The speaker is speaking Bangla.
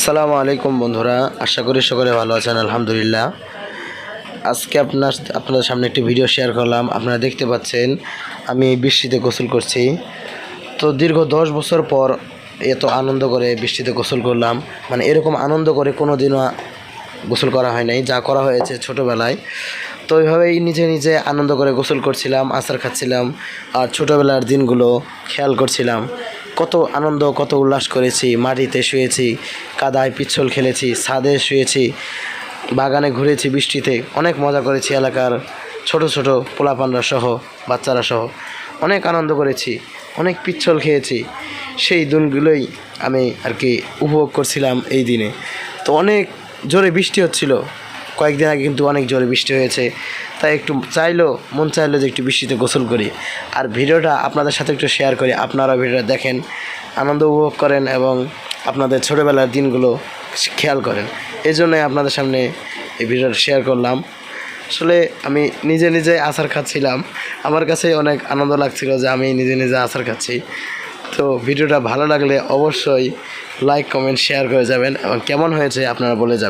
আসসালামু আলাইকুম বন্ধুরা, আশা করি সকলে ভালো আছেন, আলহামদুলিল্লাহ। আজকে আপনার, আপনাদের সামনে একটি ভিডিও শেয়ার করলাম। আপনারা দেখতে পাচ্ছেন, আমি বৃষ্টিতে গোসল করছি। তো দীর্ঘ দশ বছর পর এত আনন্দ করে বৃষ্টিতে গোসল করলাম। মানে এরকম আনন্দ করে কোনো দিনও গোসল করা হয় নাই, যা করা হয়েছে ছোটোবেলায়। তো ওইভাবেই নিজে নিজে আনন্দ করে গোসল করছিলাম, আচার খাচ্ছিলাম। আর ছোটোবেলার দিনগুলো খেয়াল করছিলাম। কত আনন্দ, কত উল্লাস করেছি। মাটিতে শুয়েছি, কাদায় পিচ্ছল খেলেছি, ছাদে শুয়েছি, বাগানে ঘুরেছি বৃষ্টিতে। অনেক মজা করেছি এলাকার ছোট ছোট পোলাপানরা সহ, বাচ্চারা সহ। অনেক আনন্দ করেছি, অনেক পিচ্ছল খেয়েছি। সেই দিনগুলোই আমি আর কি উপভোগ করছিলাম এই দিনে। তো অনেক জোরে বৃষ্টি হচ্ছিল। কয়েকদিন আগে কিন্তু অনেক জোরে বৃষ্টি হয়েছে, তাই একটু চাইলো মন চাইলো যে একটু বৃষ্টিতে গোসল করি। আর ভিডিওটা আপনাদের সাথে একটু শেয়ার করি আপনারা ভিডিওটা দেখেন, আনন্দ উপভোগ করেন এবং আপনাদের ছোটোবেলার দিনগুলো খেয়াল করেন। এই জন্যই আপনাদের সামনে এই ভিডিওটা শেয়ার করলাম। আসলে আমি নিজে নিজে আচার খাচ্ছিলাম, আমার কাছে অনেক আনন্দ লাগছিল যে আমি নিজে নিজে আচার খাচ্ছি। তো ভিডিওটা ভালো লাগলে অবশ্যই লাইক কমেন্ট শেয়ার করে যাবেন এবং কেমন হয়েছে আপনারা বলে যাবেন।